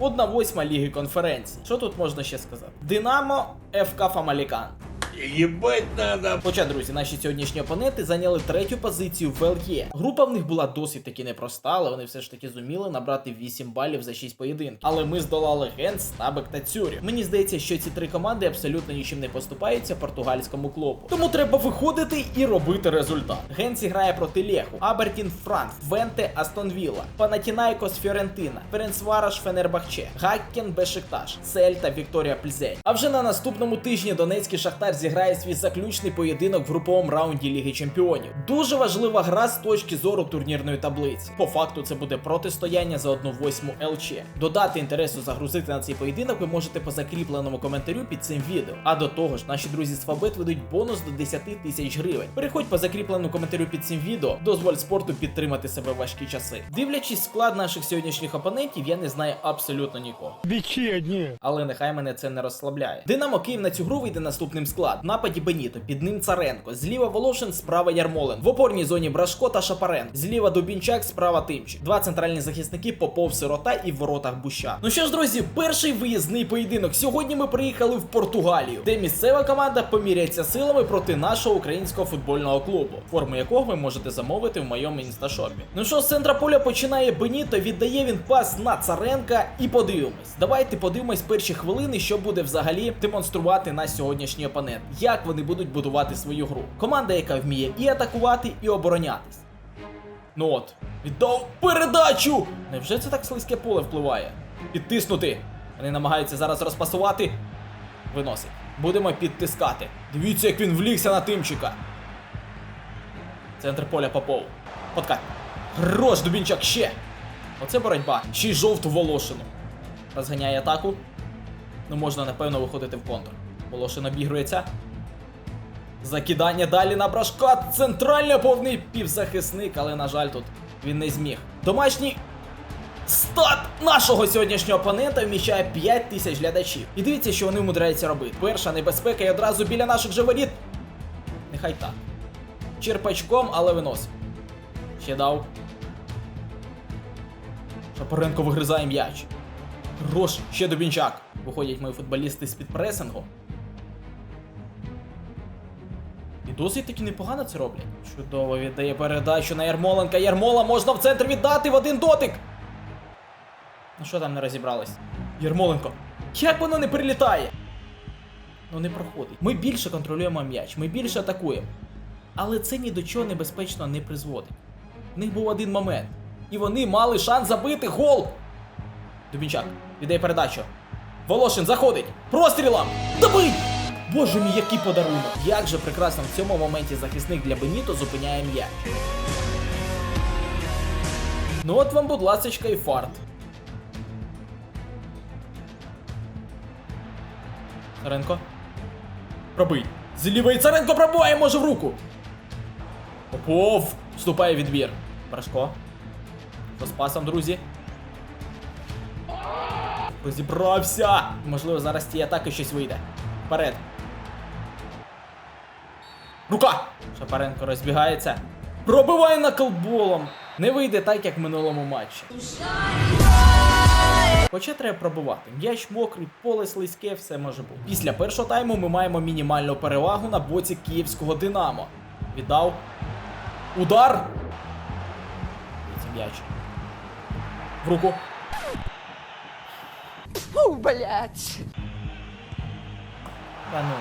Одна восьма ліги конференції. Що тут можна ще сказати? Динамо ФК Фамалікан. Ебать надо. Хоча, друзі, наші сьогоднішні опоненти зайняли третю позицію в ЛЄ. Група в них була досить таки непроста, але вони все ж таки зуміли набрати 8 балів за 6 поєдинків. Але ми здолали Ген, Стабек та Цюрі. Мені здається, що ці три команди абсолютно нічим не поступаються португальському клубу. Тому треба виходити і робити результат. Ген зіграє проти Леху, Абертін Франк, Венте Астон Вілла, Панатінайкос Фіорентина, Ференцвараш Фенербахче, Гаккен Бешикташ, Сельта Вікторія Пльзень. А вже на наступному тижні Донецький Шахтар зіграє свій заключний поєдинок в груповому раунді Ліги Чемпіонів. Дуже важлива гра з точки зору турнірної таблиці. По факту це буде протистояння за 1-8 ЛЧ. Додати інтересу загрузити на цей поєдинок ви можете по закріпленому коментарю під цим відео. А до того ж, наші друзі з Фабет ведуть бонус до 10 тисяч гривень. Переходь по закріпленому коментарю під цим відео, дозволь спорту підтримати себе в важкі часи. Дивлячись склад наших сьогоднішніх опонентів, я не знаю абсолютно нікого. Бичи одни. Але нехай мене це не розслабляє. Динамо Київ на цю гру вийде наступним склад. Нападі Беніто, під ним Царенко, зліва Волошин, справа Ярмолин. В опорній зоні Брашко та Шапаренко. Зліва Дубінчак, справа Тимчик. Два центральні захисники Попов, Сирота і в воротах Буща. Ну що ж, друзі, перший виїзний поєдинок. Сьогодні ми приїхали в Португалію, де місцева команда поміряється силами проти нашого українського футбольного клубу, форму якого ви можете замовити в моєму інсташопі. Ну що, з центра поля починає Беніто, віддає він пас на Царенка і подивимось. Давайте подивимось перші хвилини, що буде взагалі демонструвати наш сьогоднішній опонент, як вони будуть будувати свою гру. Команда, яка вміє і атакувати, і оборонятись. Ну от, віддав передачу! Невже це так слизьке поле впливає? Підтиснути. Вони намагаються зараз розпасувати. Виносить. Будемо підтискати. Дивіться, як він влігся на тимчика. Центр поля Попов. Подкат. Хорош, Дубінчак ще. Оце боротьба. Ще й жовту Волошину. Розганяє атаку. Ну можна, напевно, виходити в контр. Волошин обігрується. Закидання далі на брашка. Центральний повний півзахисник, але, на жаль, тут він не зміг. Домашній стат нашого сьогоднішнього опонента вміщає 5 тисяч глядачів. І дивіться, що вони вмудряються робити. Перша небезпека і одразу біля наших же воріт. Нехай так. Черпачком, але виносить. Ще дав. Шапоренко вигризає м'яч. Хорош, ще Дубінчак. Виходять мої футболісти з-під пресингу. Досить таки непогано це роблять. Чудово віддає передачу на Ярмоленка. Ярмола можна в центр віддати в один дотик. Ну що там не розібрались? Ярмоленко. Як воно не прилітає? Ну не проходить. Ми більше контролюємо м'яч, ми більше атакуємо. Але це ні до чого небезпечно не призводить. У них був один момент. І вони мали шанс забити гол. Дубінчак, віддає передачу. Волошин заходить. Прострілом! Добий! Боже мій, який подарунок! Як же прекрасно в цьому моменті захисник для Беніто зупиняє м'яч. Ну от вам, будь ласочка, і фарт. Царенко. Пробий. З лівої Царенко пробиває, може в руку. Попов. Вступає відбір. Брашко. Що з пасом, друзі? Розібрався! Можливо, зараз з атаки щось вийде. Вперед. Рука! Шапаренко розбігається. Пробиває наколболом. Не вийде так, як в минулому матчі. Хоча треба пробувати. М'яч мокрий, поле слизьке, все може бути. Після першого тайму ми маємо мінімальну перевагу на боці київського Динамо. Віддав. Удар! Це м'яч. В руку. Фу, блядь. Та ну.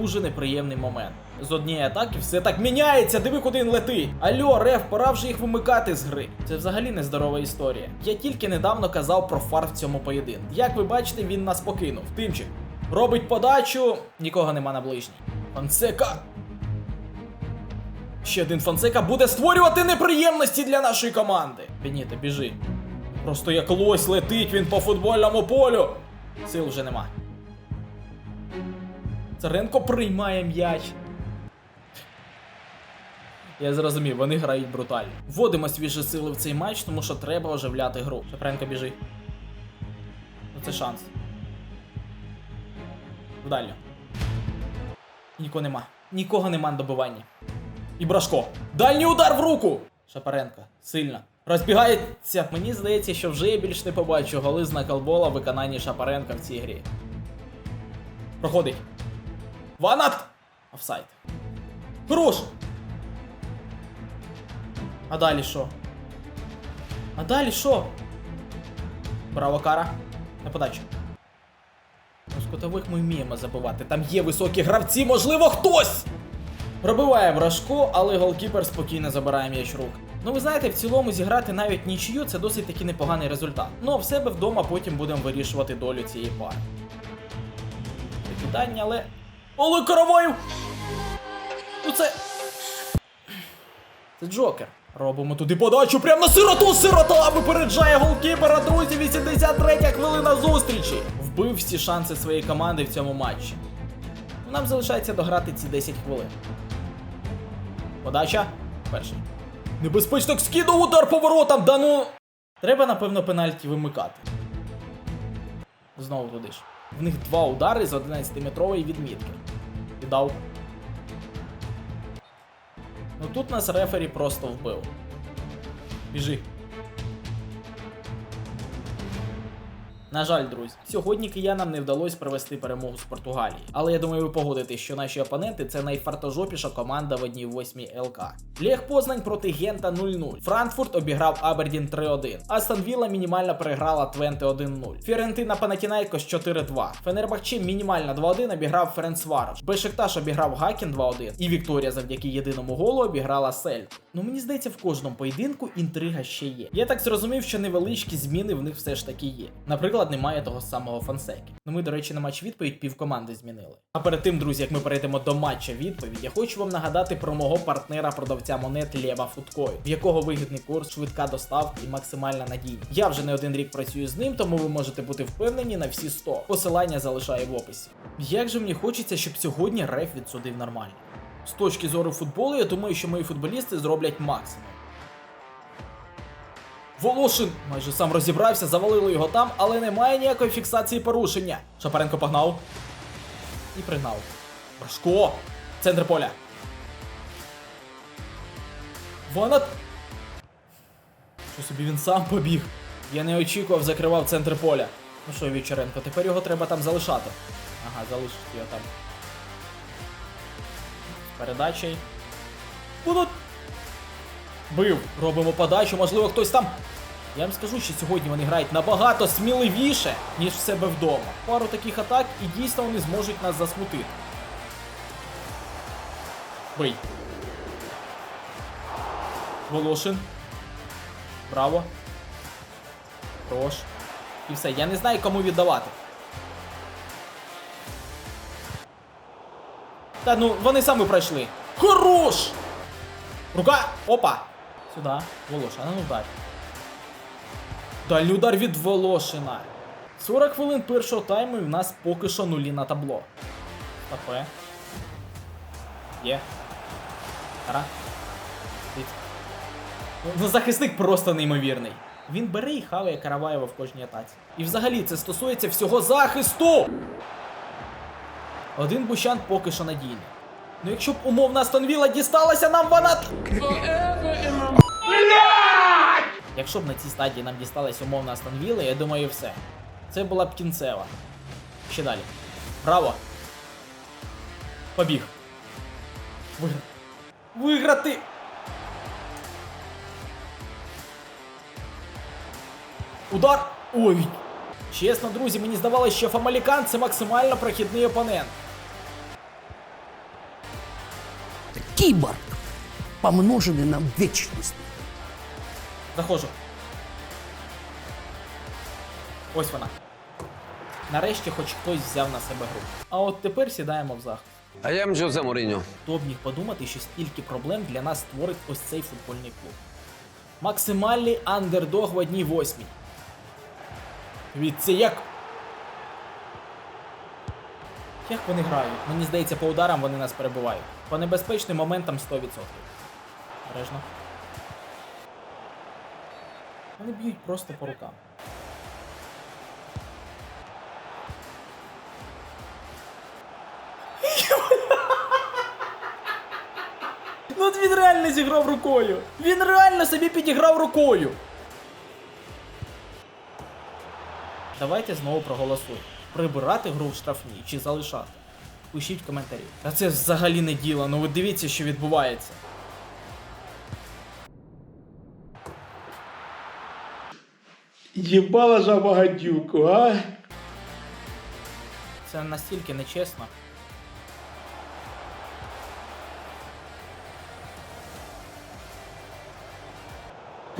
Дуже неприємний момент. З однієї атаки все так міняється, диви, куди він летить. Альо, реф, пора вже їх вимикати з гри. Це взагалі нездорова історія. Я тільки недавно казав про фар в цьому поєдинку. Як ви бачите, він нас покинув. Тимчик. Робить подачу, нікого нема на ближній. Фансека. Ще один Фансека буде створювати неприємності для нашої команди. Беніто, біжи. Просто як лось летить він по футбольному полю. Сил вже нема. Царенко приймає м'яч. Я зрозумів, вони грають брутально. Вводимо свіжі сили в цей матч, тому що треба оживляти гру. Шапренко біжи. Ну це шанс. Вдалі. Нікого нема. Нікого нема на добиванні. І Брашко. Дальній удар в руку! Шапаренко. Сильно. Розбігається. Мені здається, що вже я більш не побачу голи з в виконанні Шапаренка в цій грі. Проходить. Ванат! Офсайд. Хорош! А далі що? А далі що? Браво, Кара. На подачу. З кутових ми вміємо забивати. Там є високі гравці, можливо, хтось! Пробиває Брашко, але голкіпер спокійно забирає м'яч рук. Ну ви знаєте, в цілому зіграти навіть нічию це досить таки непоганий результат. Ну а в себе вдома потім будемо вирішувати долю цієї пари. Питання, але. Олег Караваєв! Ну це. Це Джокер. Робимо туди подачу прямо на сироту. Сирота випереджає голкіпера, друзі. 83 хвилина зустрічі. Вбив всі шанси своєї команди в цьому матчі. Нам залишається дограти ці 10 хвилин. Подача. Перший. Небезпечно скинув удар поворотом, да ну. Треба, напевно, пенальті вимикати. Знову туди ж. В них два удари з 11-метрової відмітки. Віддав. Ну тут нас рефері просто вбив. Біжи. На жаль, друзі, сьогодні киянам не вдалося привести перемогу з Португалії. Але я думаю, ви погодитесь, що наші опоненти це найфартожопіша команда в 1-8 ЛК. Лех Познань проти Гента 0-0. Франкфурт обіграв Абердін 3-1. Астон Вілла мінімально переграла Твенте 1-0. Фіорентина Панатінайкос 4-2. Фенербахче мінімально 2-1 обіграв Ференцварош. Бешикташ обіграв Гакен 2-1. І Вікторія завдяки єдиному голу обіграла Сель. Ну мені здається, в кожному поєдинку інтрига ще є. Я так зрозумів, що невеличкі зміни в них все ж таки є. Наприклад, немає того самого Фансеки. Ну ми, до речі, на матч відповідь півкоманди змінили. А перед тим, друзі, як ми перейдемо до матча відповідь, я хочу вам нагадати про мого партнера продавця монет Лева Фудкой, в якого вигідний курс, швидка доставка і максимальна надійність. Я вже не один рік працюю з ним, тому ви можете бути впевнені на всі 100. Посилання залишаю в описі. Як же мені хочеться, щоб сьогодні реф відсудив нормально. З точки зору футболу, я думаю, що мої футболісти зроблять максимум. Волошин майже сам розібрався, завалили його там, але немає ніякої фіксації порушення. Шапаренко погнав. І пригнав. Брашко! Центр поля. Ванат. Що собі він сам побіг. Я не очікував, закривав центр поля. Ну що, Вічеренко, тепер його треба там залишати. Ага, залишити його там. З передачею. Будуть. Бив, робимо подачу, можливо, хтось там. Я вам скажу, що сьогодні вони грають набагато сміливіше, ніж в себе вдома. Пару таких атак і дійсно вони зможуть нас засмутити. Бий. Волошин. Браво. Хорош. І все. Я не знаю, кому віддавати. Та ну, вони самі пройшли. Хорош! Рука! Опа! Сюда. Волошина, ну дай. Дальній удар від Волошина. 40 хвилин першого тайму і в нас поки що нулі на табло. АП. Є. Ара. Ну, захисник просто неймовірний. Він бере і хаває Караваєва в кожній атаці. І взагалі це стосується всього захисту. Один Бущан поки що надійний. Ну якщо б умовна Астон Вілла дісталася нам вона. Якщо б на цій стадії нам дісталась умовна Астон Вілла, я думаю, все. Це була б кінцева. Ще далі. Браво! Побіг. Вигра... Виграти! Удар! Ой! Чесно, друзі, мені здавалося, що Фамалікан це максимально прохідний опонент. киборг, помноженный на вечность. Заходжу. Ось вона. Нарешті хоч хтось взяв на себе гру. А от тепер сідаємо в захист. I am Jose Mourinho. Хто б міг подумати, що стільки проблем для нас створить ось цей футбольний клуб. Максимальний андердог в одній восьмій. Дивіться, як. Як вони грають? Мені здається, по ударам вони нас перебувають. По небезпечним моментам 100%. Бережно. Вони б'ють просто по рукам. Ну він реально зіграв рукою. Він реально собі підіграв рукою. Давайте знову проголосуємо. Прибирати гру в штрафній чи залишати. Пишіть в коментарі. Та це взагалі не діло, ну ви дивіться, що відбувається. Ебала за багатюку, а? Це настільки нечесно.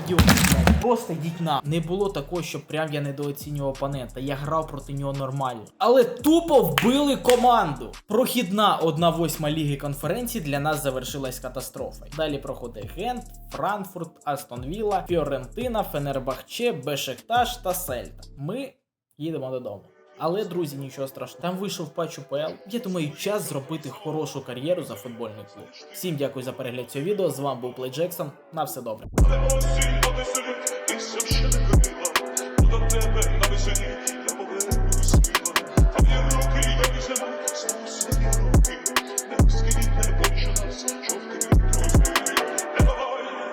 Дюк, блядь, Просто йдіть на. Не було такого, що прям я недооцінював опонента. Я грав проти нього нормально. Але тупо вбили команду. Прохідна 1-8 ліги конференції для нас завершилась катастрофою. Далі проходить Гент, Франкфурт, Астон Вілла, Фіорентина, Фенербахче, Бешекташ та Сельта. Ми їдемо додому. Але, друзі, нічого страшного. Там вийшов патч УПЛ. Я думаю, час зробити хорошу кар'єру за футбольний клуб. Всім дякую за перегляд цього відео. З вами був Плей Джексон. На все добре.